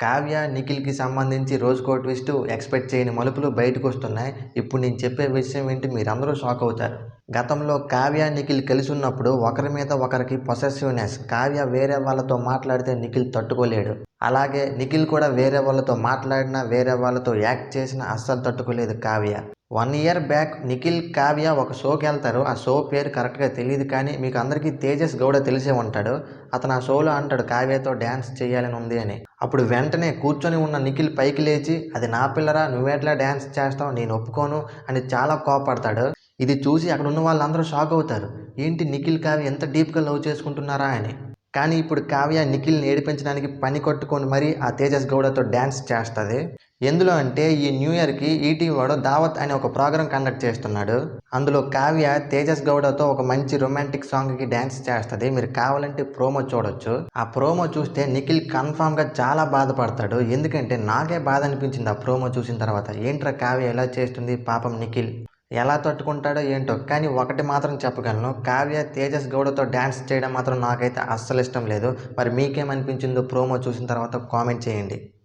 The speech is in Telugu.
కావ్య నిఖిల్కి సంబంధించి రోజుకో ట్విస్ట్ ఎక్స్పెక్ట్ చేయని మలుపులు బయటకు వస్తున్నాయి ఇప్పుడు నేను చెప్పే విషయం ఏంటి? మీరందరూ షాక్ అవుతారు. గతంలో కావ్య నిఖిల్ కలిసి ఉన్నప్పుడు ఒకరి మీద ఒకరికి పొసెసివ్నెస్ కావ్య వేరే వాళ్ళతో మాట్లాడితే నిఖిల్ తట్టుకోలేడు. అలాగే నిఖిల్ కూడా వేరే వాళ్ళతో మాట్లాడినా వేరే వాళ్ళతో యాక్ట్ చేసినా అస్సలు తట్టుకోలేదు Kavya. One year back Nikhil Kavya ఒక షోకి వెళ్తారు. ఆ షో పేరు కరెక్ట్గా తెలియదు కానీ మీకు అందరికీ తేజస్ గౌడ తెలిసే ఉంటాడు. అతను ఆ షోలో అంటాడు కావ్యతో డ్యాన్స్ చేయాలని ఉంది అని. అప్పుడు వెంటనే కూర్చొని ఉన్న నిఖిల్ పైకి లేచి అది నా పిల్లరా నువ్వెట్లా డ్యాన్స్ చేస్తావు? నేను ఒప్పుకోను అని చాలా కోపడతాడు ఇది చూసి అక్కడ ఉన్న వాళ్ళందరూ షాక్ అవుతారు. ఏంటి నిఖిల్ కావ్య ఎంత డీప్గా లవ్ చేసుకుంటున్నారా? అని. కానీ ఇప్పుడు కావ్య నిఖిల్ని ఏడిపించడానికి పని కొట్టుకొని మరీ ఆ తేజస్ గౌడతో డ్యాన్స్ చేస్తుంది. ఎందులో అంటే ఈ న్యూ ఇయర్కి ఈటీ వాడు దావత్ అనే ఒక ప్రోగ్రామ్ కండక్ట్ చేస్తున్నాడు. అందులో కావ్య తేజస్ గౌడతో ఒక మంచి రొమాంటిక్ సాంగ్కి డ్యాన్స్ చేస్తుంది. మీరు కావాలంటే ప్రోమో చూడొచ్చు. ఆ ప్రోమో చూస్తే నిఖిల్ కన్ఫామ్గా చాలా బాధపడతాడు. ఎందుకంటే నాకే బాధ అనిపించింది ఆ ప్రోమో చూసిన తర్వాత. ఏంట్రా కావ్య ఎలా చేస్తుంది? పాపం నిఖిల్. ఎలా తట్టుకుంటాడో ఏంటో. కానీ ఒకటి మాత్రం చెప్పగలను. కావ్య తేజస్ గౌడతో డ్యాన్స్ చేయడం మాత్రం నాకైతే అస్సలు ఇష్టం లేదు. మరి మీకేమనిపించిందో ప్రోమో చూసిన తర్వాత కామెంట్ చేయండి.